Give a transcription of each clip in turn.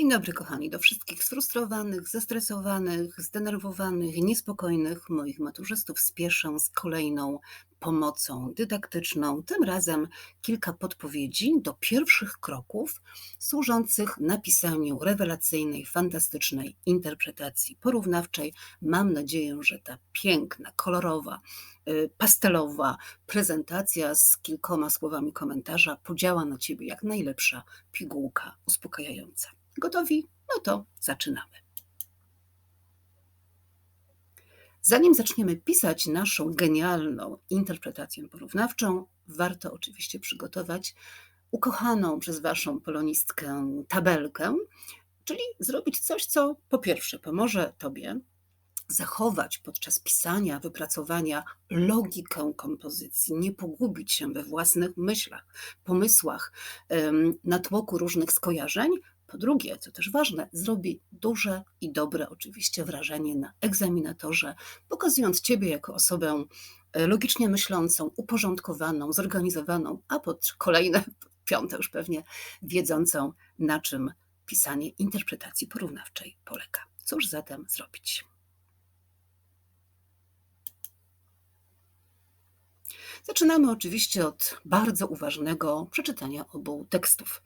Dzień dobry, kochani, do wszystkich sfrustrowanych, zestresowanych, zdenerwowanych, niespokojnych moich maturzystów spieszę z kolejną pomocą dydaktyczną. Tym razem kilka podpowiedzi do pierwszych kroków służących napisaniu rewelacyjnej, fantastycznej interpretacji porównawczej. Mam nadzieję, że ta piękna, kolorowa, y, pastelowa prezentacja z kilkoma słowami komentarza podziała na ciebie jak najlepsza pigułka uspokajająca. Gotowi? No to zaczynamy. Zanim zaczniemy pisać naszą genialną interpretację porównawczą, warto oczywiście przygotować ukochaną przez Waszą polonistkę tabelkę, czyli zrobić coś, co po pierwsze pomoże Tobie zachować podczas pisania, wypracowania logikę kompozycji, nie pogubić się we własnych myślach, pomysłach, natłoku różnych skojarzeń, po drugie, co też ważne, zrobi duże i dobre oczywiście wrażenie na egzaminatorze, pokazując Ciebie jako osobę e, logicznie myślącą, uporządkowaną, zorganizowaną, a pod kolejne, piąte już pewnie, wiedzącą, na czym pisanie interpretacji porównawczej polega. Cóż zatem zrobić? Zaczynamy oczywiście od bardzo uważnego przeczytania obu tekstów.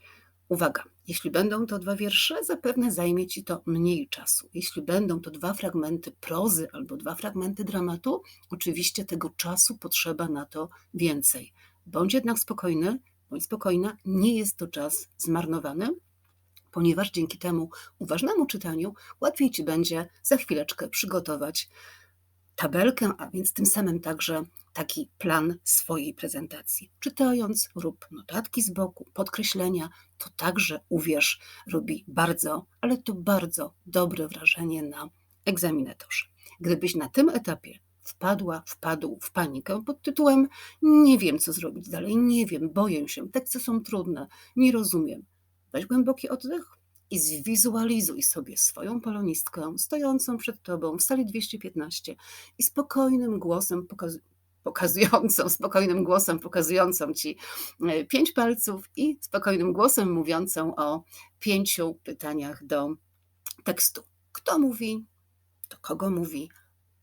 Uwaga, jeśli będą to dwa wiersze, zapewne zajmie ci to mniej czasu. Jeśli będą to dwa fragmenty prozy albo dwa fragmenty dramatu, oczywiście tego czasu potrzeba na to więcej. Bądź jednak spokojny, bądź spokojna, nie jest to czas zmarnowany, ponieważ dzięki temu uważnemu czytaniu łatwiej ci będzie za chwileczkę przygotować tabelkę, a więc tym samym także taki plan swojej prezentacji. Czytając, rób notatki z boku, podkreślenia, to także, uwierz, robi bardzo, ale to bardzo dobre wrażenie na egzaminatorze. Gdybyś na tym etapie wpadła, wpadł w panikę pod tytułem Nie wiem, co zrobić dalej, nie wiem, boję się, teksty są trudne, nie rozumiem. Weź głęboki oddech, i zwizualizuj sobie swoją polonistkę stojącą przed tobą w sali 215 i spokojnym głosem pokaz pokazującą, spokojnym głosem pokazującą ci e, pięć palców i spokojnym głosem mówiącą o pięciu pytaniach do tekstu. Kto mówi, do kogo mówi,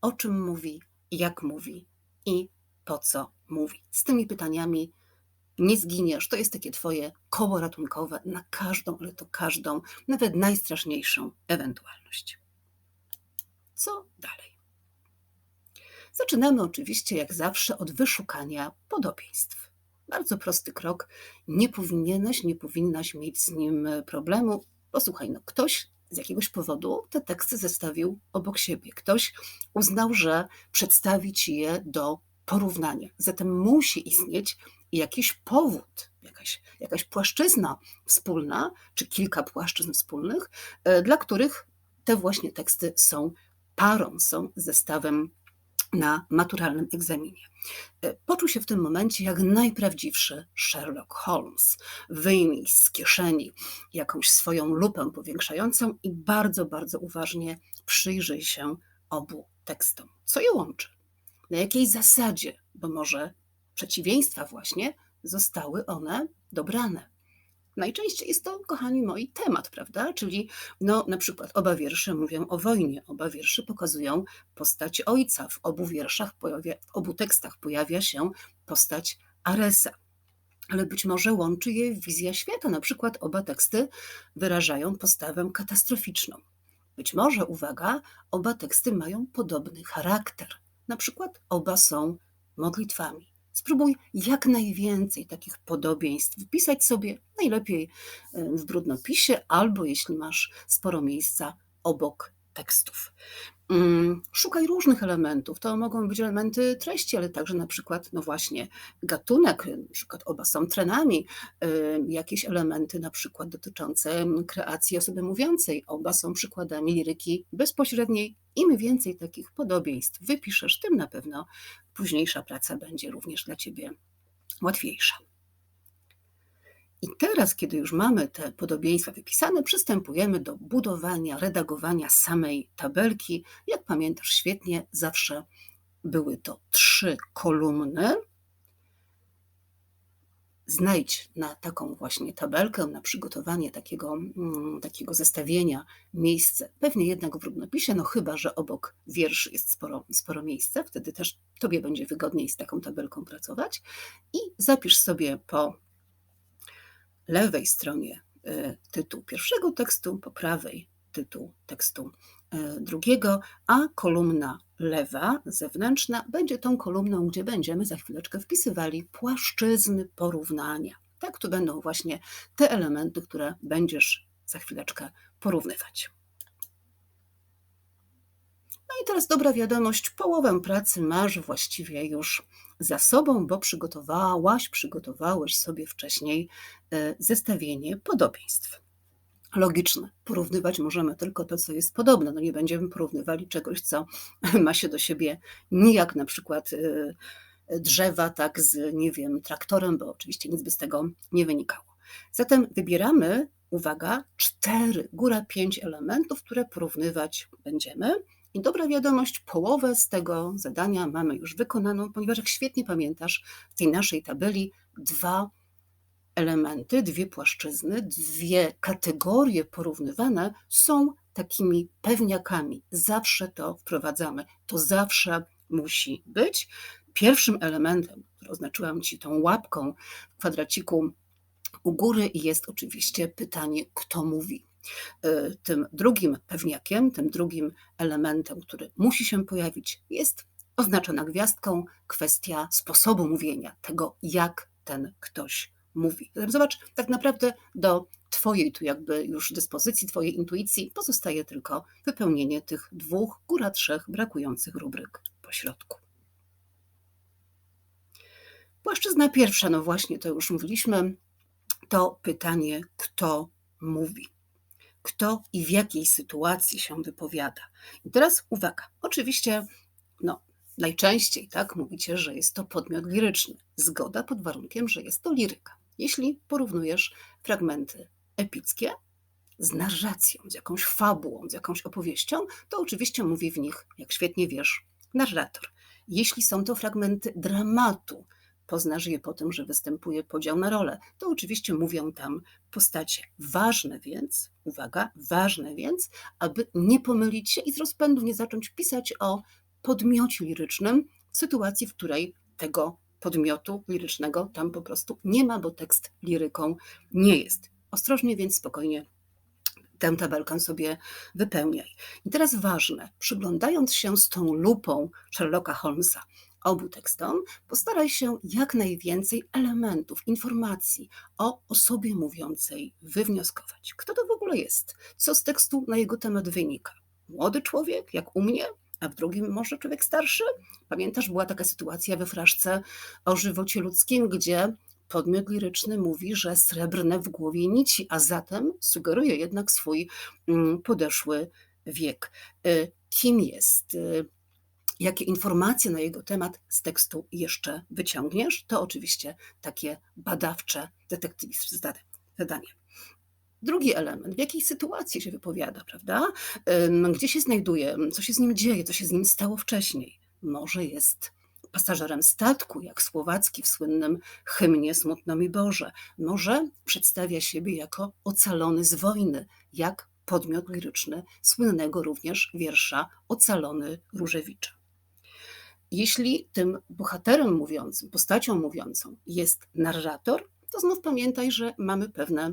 o czym mówi, jak mówi i po co mówi. Z tymi pytaniami nie zginiesz. To jest takie twoje koło ratunkowe na każdą, ale to każdą, nawet najstraszniejszą ewentualność. Co dalej? Zaczynamy oczywiście, jak zawsze, od wyszukania podobieństw. Bardzo prosty krok. Nie powinieneś, nie powinnaś mieć z nim problemu. Posłuchaj, no ktoś z jakiegoś powodu te teksty zestawił obok siebie. Ktoś uznał, że przedstawi ci je do porównania. Zatem musi istnieć jakiś powód, jakaś, jakaś płaszczyzna wspólna, czy kilka płaszczyzn wspólnych, e, dla których te właśnie teksty są parą, są zestawem na maturalnym egzaminie. E, poczuł się w tym momencie jak najprawdziwszy Sherlock Holmes. Wyjmij z kieszeni jakąś swoją lupę powiększającą i bardzo, bardzo uważnie przyjrzyj się obu tekstom. Co je łączy? Na jakiej zasadzie? Bo może przeciwieństwa właśnie zostały one dobrane. Najczęściej jest to, kochani moi, temat, prawda? Czyli no, na przykład oba wiersze mówią o wojnie, oba wiersze pokazują postać ojca. W obu wierszach, pojawia, w obu tekstach pojawia się postać Aresa. Ale być może łączy je wizja świata. Na przykład oba teksty wyrażają postawę katastroficzną. Być może, uwaga, oba teksty mają podobny charakter. Na przykład oba są modlitwami. Spróbuj jak najwięcej takich podobieństw wpisać sobie, najlepiej w brudnopisie, albo jeśli masz sporo miejsca obok tekstów. Mm, szukaj różnych elementów. To mogą być elementy treści, ale także na przykład, no właśnie, gatunek, na przykład oba są trenami, jakieś elementy na przykład dotyczące kreacji osoby mówiącej, oba są przykładami liryki bezpośredniej. Im więcej takich podobieństw wypiszesz, tym na pewno późniejsza praca będzie również dla Ciebie łatwiejsza. I teraz, kiedy już mamy te podobieństwa wypisane, przystępujemy do budowania, redagowania samej tabelki. Jak pamiętasz świetnie, zawsze były to trzy kolumny znajdź na taką właśnie tabelkę, na przygotowanie takiego, mm, takiego zestawienia miejsce. Pewnie jednak w równopisie, no chyba, że obok wierszy jest sporo, sporo miejsca, wtedy też Tobie będzie wygodniej z taką tabelką pracować. I zapisz sobie po lewej stronie y, tytuł pierwszego tekstu, po prawej tytuł tekstu drugiego, a kolumna lewa, zewnętrzna, będzie tą kolumną, gdzie będziemy za chwileczkę wpisywali płaszczyzny porównania. Tak, tu będą właśnie te elementy, które będziesz za chwileczkę porównywać. No i teraz dobra wiadomość, połowę pracy masz właściwie już za sobą, bo przygotowałaś, przygotowałeś sobie wcześniej e, zestawienie podobieństw. Logiczne. Porównywać możemy tylko to, co jest podobne. No nie będziemy porównywali czegoś, co ma się do siebie nijak, na przykład e, drzewa, tak z, nie wiem, traktorem, bo oczywiście nic by z tego nie wynikało. Zatem wybieramy, uwaga, cztery, góra pięć elementów, które porównywać będziemy. I dobra wiadomość, połowę z tego zadania mamy już wykonaną, ponieważ jak świetnie pamiętasz, w tej naszej tabeli dwa elementy, dwie płaszczyzny, dwie kategorie porównywane są takimi pewniakami. Zawsze to wprowadzamy. To zawsze musi być. Pierwszym elementem, który oznaczyłam Ci tą łapką w kwadraciku u góry, jest oczywiście pytanie, kto mówi. Y, tym drugim pewniakiem, tym drugim elementem, który musi się pojawić, jest oznaczona gwiazdką kwestia sposobu mówienia, tego jak ten ktoś mówi. Zobacz, tak naprawdę do Twojej tu jakby już dyspozycji, Twojej intuicji pozostaje tylko wypełnienie tych dwóch, góra trzech brakujących rubryk po środku. Płaszczyzna pierwsza, no właśnie, to już mówiliśmy, to pytanie, kto mówi kto i w jakiej sytuacji się wypowiada. I teraz uwaga, oczywiście, no, najczęściej tak mówicie, że jest to podmiot liryczny. Zgoda pod warunkiem, że jest to liryka. Jeśli porównujesz fragmenty epickie z narracją, z jakąś fabułą, z jakąś opowieścią, to oczywiście mówi w nich, jak świetnie wiesz, narrator. Jeśli są to fragmenty dramatu, poznasz je po tym, że występuje podział na role. To oczywiście mówią tam postacie. Ważne więc, uwaga, ważne więc, aby nie pomylić się i z rozpędu nie zacząć pisać o podmiocie lirycznym w sytuacji, w której tego podmiotu lirycznego tam po prostu nie ma, bo tekst liryką nie jest. Ostrożnie więc spokojnie tę tabelkę sobie wypełniaj. I teraz ważne, przyglądając się z tą lupą Sherlocka Holmesa, obu tekstom, postaraj się jak najwięcej elementów, informacji o osobie mówiącej wywnioskować. Kto to w ogóle jest? Co z tekstu na jego temat wynika? Młody człowiek, jak u mnie, a w drugim może człowiek starszy? Pamiętasz, była taka sytuacja we fraszce o żywocie ludzkim, gdzie podmiot liryczny mówi, że srebrne w głowie nici, a zatem sugeruje jednak swój mm, podeszły wiek. Y, kim jest? Y, jakie informacje na jego temat z tekstu jeszcze wyciągniesz, to oczywiście takie badawcze, detektywistyczne zadanie. Drugi element, w jakiej sytuacji się wypowiada, prawda? Gdzie się znajduje, co się z nim dzieje, co się z nim stało wcześniej. Może jest pasażerem statku, jak Słowacki w słynnym hymnie Smutno mi Boże. Może przedstawia siebie jako ocalony z wojny, jak podmiot liryczny słynnego również wiersza Ocalony Różewicza. Jeśli tym bohaterem mówiącym, postacią mówiącą jest narrator, to znów pamiętaj, że mamy pewne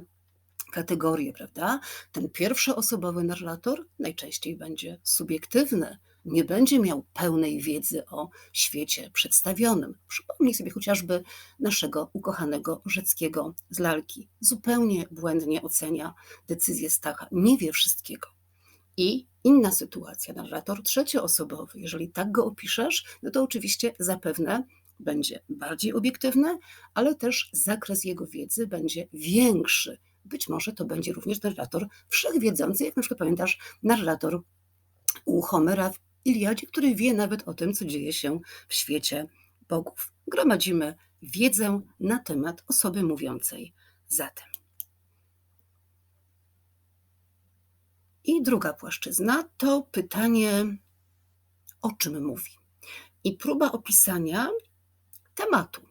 kategorie, prawda? Ten pierwszoosobowy narrator najczęściej będzie subiektywny, nie będzie miał pełnej wiedzy o świecie przedstawionym. Przypomnij sobie chociażby naszego ukochanego Rzeckiego z lalki. Zupełnie błędnie ocenia decyzję Stacha, nie wie wszystkiego. I inna sytuacja, narrator trzecioosobowy, jeżeli tak go opiszesz, no to oczywiście zapewne będzie bardziej obiektywny, ale też zakres jego wiedzy będzie większy. Być może to będzie również narrator wszechwiedzący, jak na przykład pamiętasz narrator u Homera w Iliadzie, który wie nawet o tym, co dzieje się w świecie bogów. Gromadzimy wiedzę na temat osoby mówiącej zatem. I druga płaszczyzna to pytanie, o czym mówi. I próba opisania tematu.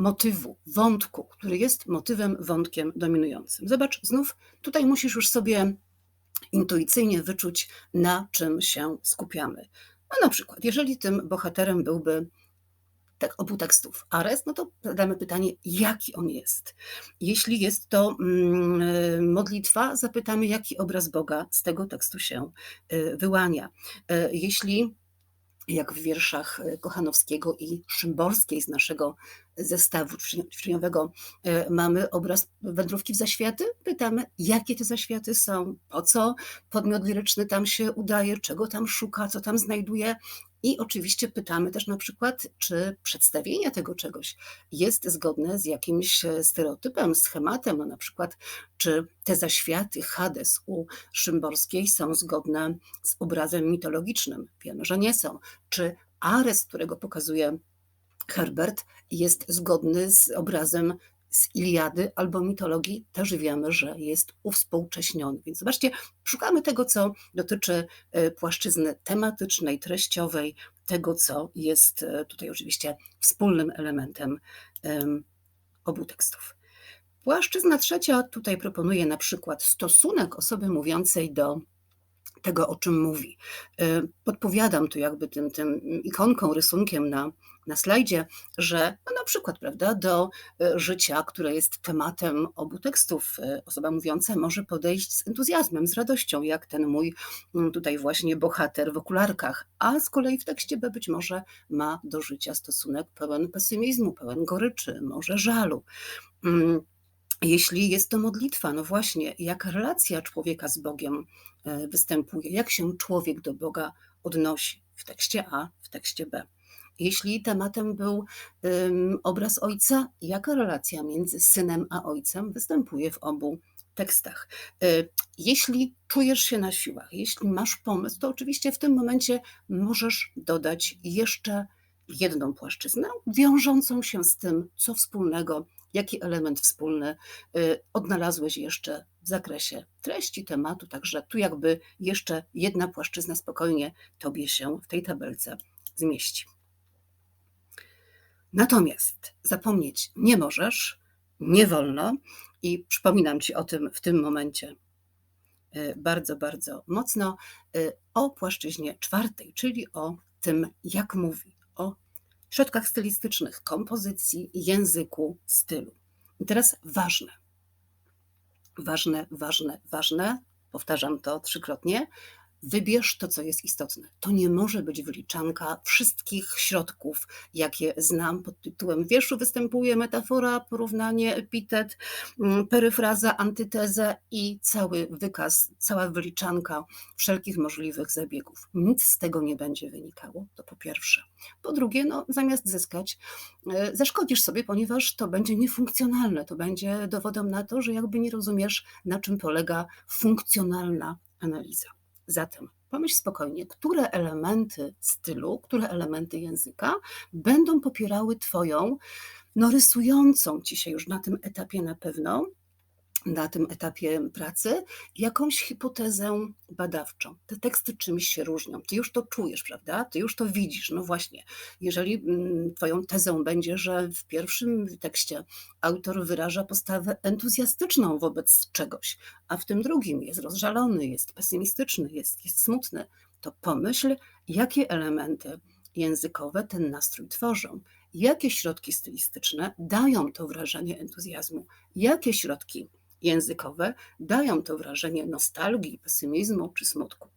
Motywu, wątku, który jest motywem, wątkiem dominującym. Zobacz, znów tutaj musisz już sobie intuicyjnie wyczuć, na czym się skupiamy. No na przykład, jeżeli tym bohaterem byłby tak, obu tekstów Ares, no to zadamy pytanie, jaki on jest. Jeśli jest to mm, modlitwa, zapytamy, jaki obraz Boga z tego tekstu się y, wyłania. Y, jeśli jak w wierszach e, Kochanowskiego i Szymborskiej z naszego zestawu ćwiczeniowego e, mamy obraz wędrówki w zaświaty. Pytamy, jakie te zaświaty są, po co podmiot liryczny tam się udaje, czego tam szuka, co tam znajduje. I oczywiście pytamy też na przykład, czy przedstawienie tego czegoś jest zgodne z jakimś e, stereotypem, schematem, no na przykład, czy te zaświaty Hades u Szymborskiej są zgodne z obrazem mitologicznym. Wiemy, że nie są. Czy Ares, którego pokazuje Herbert, jest zgodny z obrazem z Iliady albo mitologii też wiemy, że jest uwspółcześniony. Więc zobaczcie, szukamy tego, co dotyczy e, płaszczyzny tematycznej, treściowej, tego, co jest e, tutaj oczywiście wspólnym elementem obu tekstów. Płaszczyzna trzecia tutaj proponuje na przykład stosunek osoby mówiącej do tego, o czym mówi. E, podpowiadam tu jakby tym, tym ikonką, rysunkiem na na slajdzie, że no na przykład prawda, do e, życia, które jest tematem obu tekstów, e, osoba mówiąca może podejść z entuzjazmem, z radością, jak ten mój mm, tutaj właśnie bohater w okularkach, a z kolei w tekście B być może ma do życia stosunek pełen pesymizmu, pełen goryczy, może żalu. Mm, jeśli jest to modlitwa, no właśnie, jak relacja człowieka z Bogiem występuje, jak się człowiek do Boga odnosi w tekście A, w tekście B. Jeśli tematem był um, obraz ojca, jaka relacja między synem a ojcem występuje w obu tekstach. Y, jeśli czujesz się na siłach, jeśli masz pomysł, to oczywiście w tym momencie możesz dodać jeszcze jedną płaszczyznę, wiążącą się z tym, co wspólnego, jaki element wspólny y, odnalazłeś jeszcze zakresie treści tematu. Także tu jakby jeszcze jedna płaszczyzna spokojnie tobie się w tej tabelce zmieści. Natomiast zapomnieć nie możesz, nie wolno i przypominam Ci o tym w tym momencie y, bardzo, bardzo mocno y, o płaszczyźnie czwartej, czyli o tym, jak mówi, o środkach stylistycznych, kompozycji, języku, stylu. I teraz ważne, ważne, ważne, ważne, powtarzam to trzykrotnie, Wybierz to, co jest istotne. To nie może być wyliczanka wszystkich środków, jakie znam pod tytułem wierszu. Występuje metafora, porównanie, epitet, mm, peryfraza, antyteza i cały wykaz, cała wyliczanka wszelkich możliwych zabiegów. Nic z tego nie będzie wynikało, to po pierwsze. Po drugie, no, zamiast zyskać, e, zaszkodzisz sobie, ponieważ to będzie niefunkcjonalne. To będzie dowodem na to, że jakby nie rozumiesz, na czym polega funkcjonalna analiza. Zatem pomyśl spokojnie, które elementy stylu, które elementy języka będą popierały Twoją, no rysującą ci się już na tym etapie na pewno, na tym etapie pracy jakąś hipotezę badawczą. Te teksty czymś się różnią. Ty już to czujesz, prawda? Ty już to widzisz. No właśnie, jeżeli mm, Twoją tezą będzie, że w pierwszym tekście autor wyraża postawę entuzjastyczną wobec czegoś, a w tym drugim jest rozżalony, jest pesymistyczny, jest, jest smutny, to pomyśl, jakie elementy językowe ten nastrój tworzą. Jakie środki stylistyczne dają to wrażenie entuzjazmu? Jakie środki językowe dają to wrażenie nostalgii, pesymizmu czy smutku.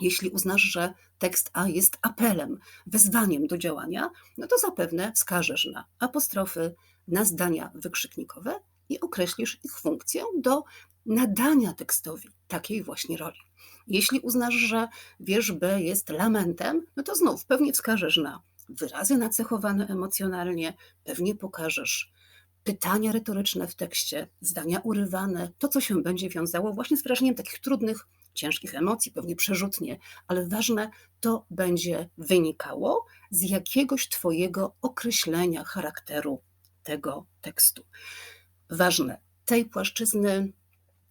Jeśli uznasz, że tekst A jest apelem, wezwaniem do działania, no to zapewne wskażesz na apostrofy, na zdania wykrzyknikowe i określisz ich funkcję do nadania tekstowi takiej właśnie roli. Jeśli uznasz, że wiersz B jest lamentem, no to znów pewnie wskażesz na wyrazy nacechowane emocjonalnie, pewnie pokażesz pytania retoryczne w tekście, zdania urywane, to, co się będzie wiązało właśnie z wrażeniem takich trudnych, ciężkich emocji, pewnie przerzutnie, ale ważne, to będzie wynikało z jakiegoś Twojego określenia charakteru tego tekstu. Ważne, tej płaszczyzny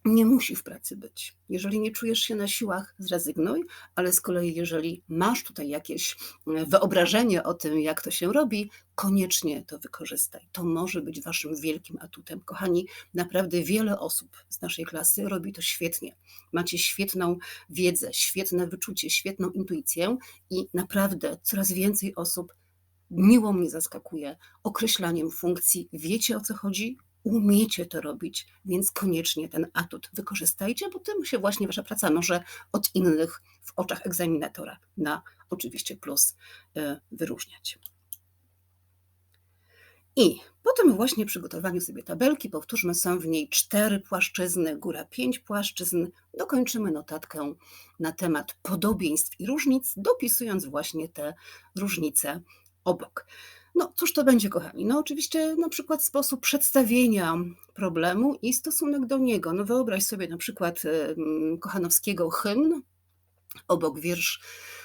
nie musi w pracy być. Jeżeli nie czujesz się na siłach, zrezygnuj, ale z kolei, jeżeli masz tutaj jakieś e, wyobrażenie o tym, jak to się robi, koniecznie to wykorzystaj. To może być Waszym wielkim atutem. Kochani, naprawdę wiele osób z naszej klasy robi to świetnie. Macie świetną wiedzę, świetne wyczucie, świetną intuicję i naprawdę coraz więcej osób miło mnie zaskakuje określaniem funkcji. Wiecie o co chodzi? Umiecie to robić, więc koniecznie ten atut wykorzystajcie, bo tym się właśnie wasza praca może od innych w oczach egzaminatora na oczywiście plus e, wyróżniać. I po tym właśnie przygotowaniu sobie tabelki, powtórzmy, są w niej cztery płaszczyzny, góra pięć płaszczyzn, dokończymy notatkę na temat podobieństw i różnic, dopisując właśnie te różnice obok. No cóż to będzie, kochani? No oczywiście na przykład sposób przedstawienia problemu i stosunek do niego. No wyobraź sobie na przykład Kochanowskiego hymn, obok wiersz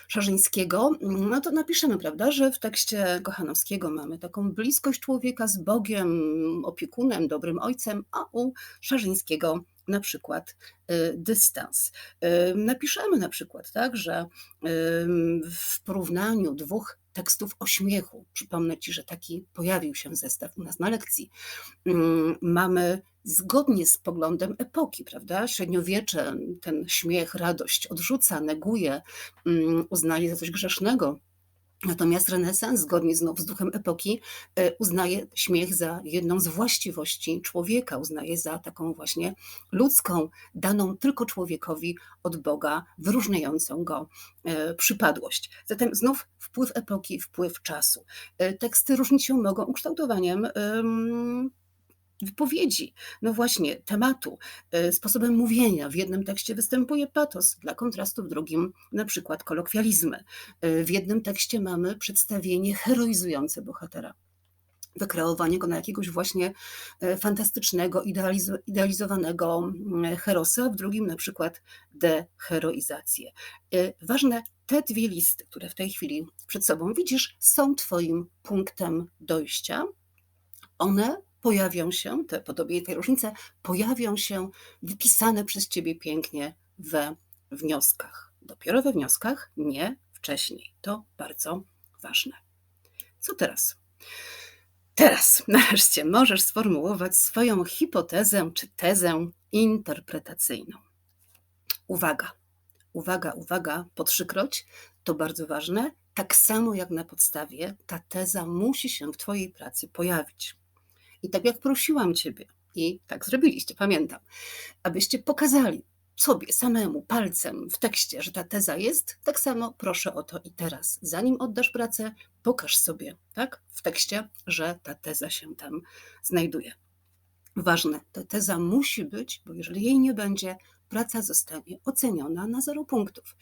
Szarzyńskiego, no to napiszemy, prawda, że w tekście Kochanowskiego mamy taką bliskość człowieka z Bogiem, opiekunem, dobrym ojcem, a u Szarzyńskiego na przykład y, dystans. Y, napiszemy na przykład tak, że w porównaniu dwóch tekstów o śmiechu. Przypomnę Ci, że taki pojawił się zestaw u nas na lekcji. Mm, mamy zgodnie z poglądem epoki, prawda? Średniowiecze ten śmiech, radość odrzuca, neguje, mm, uznaje za coś grzesznego. Natomiast renesans, zgodnie znów z duchem epoki, e, uznaje śmiech za jedną z właściwości człowieka, uznaje za taką właśnie ludzką, daną tylko człowiekowi od Boga, wyróżniającą go e, przypadłość. Zatem znów wpływ epoki, wpływ czasu. E, teksty różnić się mogą ukształtowaniem wypowiedzi, no właśnie, tematu, e, sposobem mówienia. W jednym tekście występuje patos, dla kontrastu w drugim na przykład kolokwializmy. E, w jednym tekście mamy przedstawienie heroizujące bohatera wykreowanie go na jakiegoś właśnie e, fantastycznego, idealizowanego mm, herosa, w drugim na przykład deheroizację. Ważne, te dwie listy, które w tej chwili przed sobą widzisz, są Twoim punktem dojścia. One pojawią się, te podobieństwa, te różnice pojawią się wypisane przez ciebie pięknie we wnioskach. Dopiero we wnioskach, nie wcześniej. To bardzo ważne. Co teraz? Teraz nareszcie możesz sformułować swoją hipotezę czy tezę interpretacyjną. Uwaga, uwaga, uwaga, po trzykroć, to bardzo ważne. Tak samo jak na podstawie, ta teza musi się w Twojej pracy pojawić. I tak jak prosiłam Ciebie, i tak zrobiliście, pamiętam, abyście pokazali sobie samemu palcem w tekście, że ta teza jest, tak samo proszę o to i teraz. Zanim oddasz pracę, pokaż sobie, tak, w tekście, że ta teza się tam znajduje. Ważne, ta teza musi być, bo jeżeli jej nie będzie, praca zostanie oceniona na zero punktów.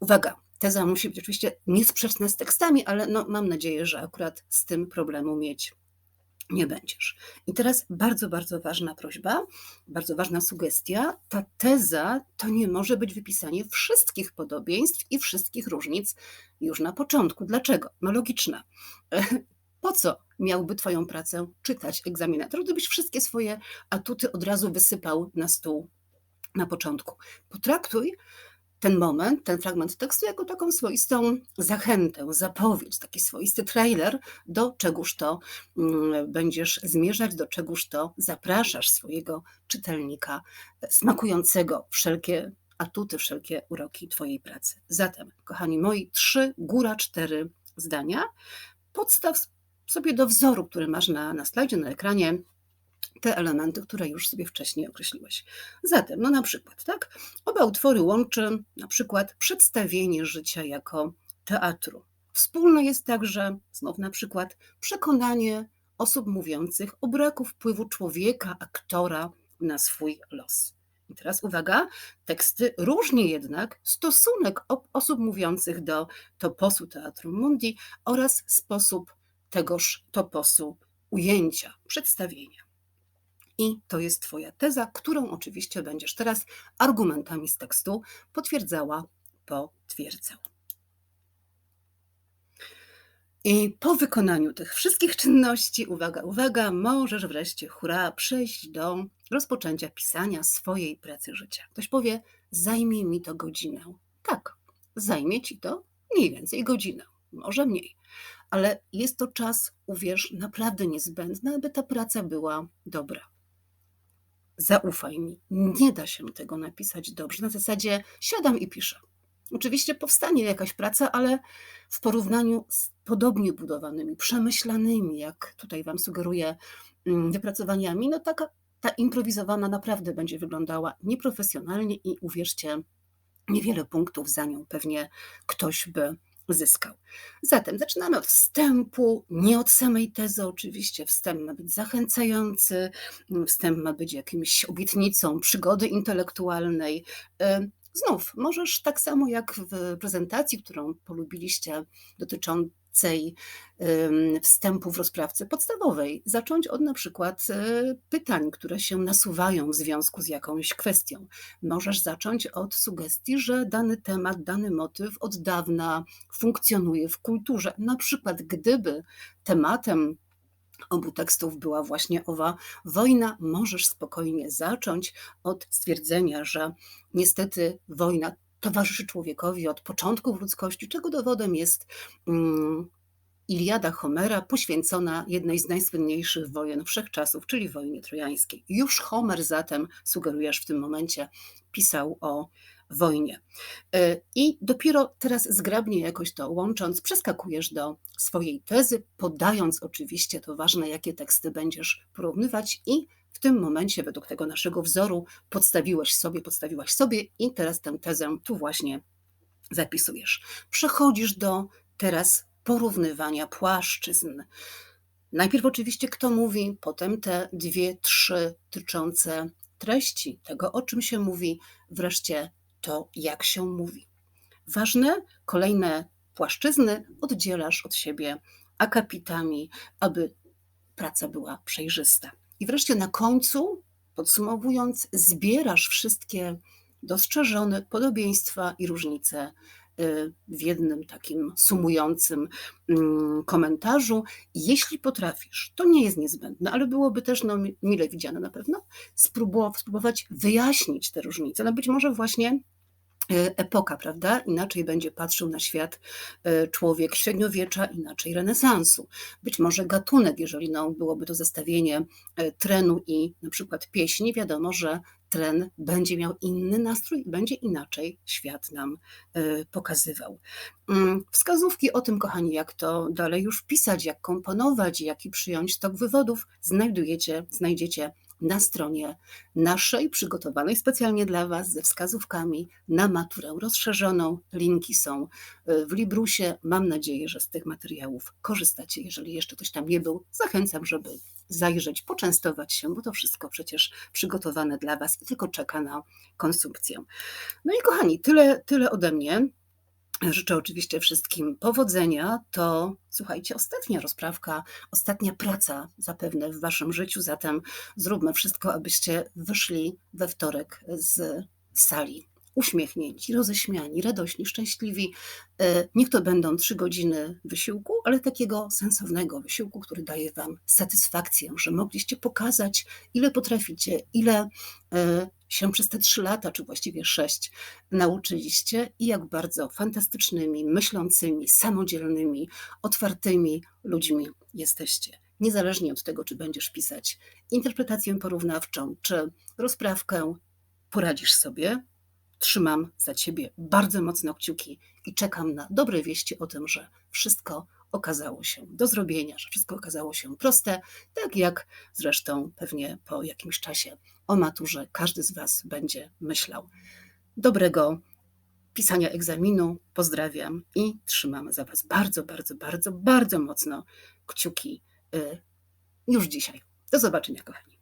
Uwaga, teza musi być oczywiście niesprzeczna z tekstami, ale no, mam nadzieję, że akurat z tym problemu mieć nie będziesz. I teraz bardzo, bardzo ważna prośba, bardzo ważna sugestia. Ta teza to nie może być wypisanie wszystkich podobieństw i wszystkich różnic już na początku. Dlaczego? No logiczna. Po co miałby Twoją pracę czytać egzaminator, gdybyś wszystkie swoje atuty od razu wysypał na stół na początku? Potraktuj ten moment, ten fragment tekstu jako taką swoistą zachętę, zapowiedź, taki swoisty trailer, do czegoż to mm, będziesz zmierzać, do czegoż to zapraszasz swojego czytelnika smakującego wszelkie atuty, wszelkie uroki Twojej pracy. Zatem, kochani moi, trzy, góra cztery zdania. Podstaw sobie do wzoru, który masz na, na slajdzie, na ekranie, te elementy, które już sobie wcześniej określiłeś. Zatem, no na przykład, tak? Oba utwory łączy na przykład przedstawienie życia jako teatru. Wspólne jest także, znów na przykład, przekonanie osób mówiących o braku wpływu człowieka, aktora na swój los. I teraz uwaga, teksty różnie jednak stosunek osób mówiących do toposu Teatru Mundi oraz sposób tegoż toposu ujęcia, przedstawienia. I to jest Twoja teza, którą oczywiście będziesz teraz argumentami z tekstu potwierdzała, potwierdzał. I po wykonaniu tych wszystkich czynności, uwaga, uwaga, możesz wreszcie, hura, przejść do rozpoczęcia pisania swojej pracy życia. Ktoś powie: Zajmie mi to godzinę. Tak, zajmie ci to mniej więcej godzinę, może mniej, ale jest to czas, uwierz, naprawdę niezbędny, aby ta praca była dobra. Zaufaj mi, nie da się tego napisać dobrze. Na zasadzie siadam i piszę. Oczywiście powstanie jakaś praca, ale w porównaniu z podobnie budowanymi, przemyślanymi, jak tutaj Wam sugeruję, mm, wypracowaniami, no taka ta improwizowana naprawdę będzie wyglądała nieprofesjonalnie i uwierzcie, niewiele punktów za nią pewnie ktoś by zyskał. Zatem zaczynamy od wstępu, nie od samej tezy oczywiście. Wstęp ma być zachęcający, wstęp ma być jakimś obietnicą przygody intelektualnej. Y, znów, możesz tak samo jak w prezentacji, którą polubiliście, dotyczącej wstępu w rozprawce podstawowej, zacząć od na przykład e, pytań, które się nasuwają w związku z jakąś kwestią. Możesz zacząć od sugestii, że dany temat, dany motyw od dawna funkcjonuje w kulturze. Na przykład, gdyby tematem obu tekstów była właśnie owa wojna, możesz spokojnie zacząć od stwierdzenia, że niestety wojna towarzyszy człowiekowi od początków ludzkości, czego dowodem jest mm, Iliada Homera, poświęcona jednej z najsłynniejszych wojen wszechczasów, czyli wojnie trojańskiej. Już Homer zatem, sugerujesz w tym momencie, pisał o wojnie. E, I dopiero teraz zgrabnie jakoś to łącząc, przeskakujesz do swojej tezy, podając oczywiście to ważne, jakie teksty będziesz porównywać i w tym momencie, według tego naszego wzoru, podstawiłeś sobie, podstawiłaś sobie i teraz tę tezę tu właśnie zapisujesz. Przechodzisz do teraz porównywania płaszczyzn. Najpierw oczywiście kto mówi, potem te dwie, trzy tyczące treści, tego o czym się mówi, wreszcie to jak się mówi. Ważne, kolejne płaszczyzny oddzielasz od siebie akapitami, aby praca była przejrzysta. I wreszcie na końcu, podsumowując, zbierasz wszystkie dostrzeżone podobieństwa i różnice y, w jednym takim sumującym mm, komentarzu. Jeśli potrafisz, to nie jest niezbędne, ale byłoby też no, mile widziane na pewno, spróbować wyjaśnić te różnice. No być może właśnie epoka, prawda? Inaczej będzie patrzył na świat e, człowiek średniowiecza, inaczej renesansu. Być może gatunek, jeżeli no, byłoby to zestawienie e, trenu i na przykład pieśni, wiadomo, że tren będzie miał inny nastrój i będzie inaczej świat nam pokazywał. Mm, wskazówki o tym, kochani, jak to dalej już pisać, jak komponować, jaki przyjąć tok wywodów, znajdujecie, znajdziecie na stronie naszej, przygotowanej specjalnie dla Was, ze wskazówkami na maturę rozszerzoną. Linki są y, w Librusie. Mam nadzieję, że z tych materiałów korzystacie. Jeżeli jeszcze ktoś tam nie był, zachęcam, żeby zajrzeć, poczęstować się, bo to wszystko przecież przygotowane dla Was i tylko czeka na konsumpcję. No i kochani, tyle, tyle ode mnie. Życzę oczywiście wszystkim powodzenia. To słuchajcie, ostatnia rozprawka, ostatnia praca zapewne w waszym życiu, zatem zróbmy wszystko, abyście wyszli we wtorek z sali uśmiechnięci, roześmiani, radośni, szczęśliwi. E, niech to będą trzy godziny wysiłku, ale takiego sensownego wysiłku, który daje Wam satysfakcję, że mogliście pokazać, ile potraficie, ile e, się przez te trzy lata, czy właściwie sześć, nauczyliście i jak bardzo fantastycznymi, myślącymi, samodzielnymi, otwartymi ludźmi jesteście. Niezależnie od tego, czy będziesz pisać interpretację porównawczą, czy rozprawkę, poradzisz sobie, Trzymam za ciebie bardzo mocno kciuki i czekam na dobre wieści o tym, że wszystko okazało się do zrobienia, że wszystko okazało się proste, tak jak zresztą pewnie po jakimś czasie o maturze każdy z Was będzie myślał. Dobrego pisania egzaminu, pozdrawiam i trzymam za Was bardzo, bardzo, bardzo, bardzo mocno kciuki y, już dzisiaj. Do zobaczenia, kochani.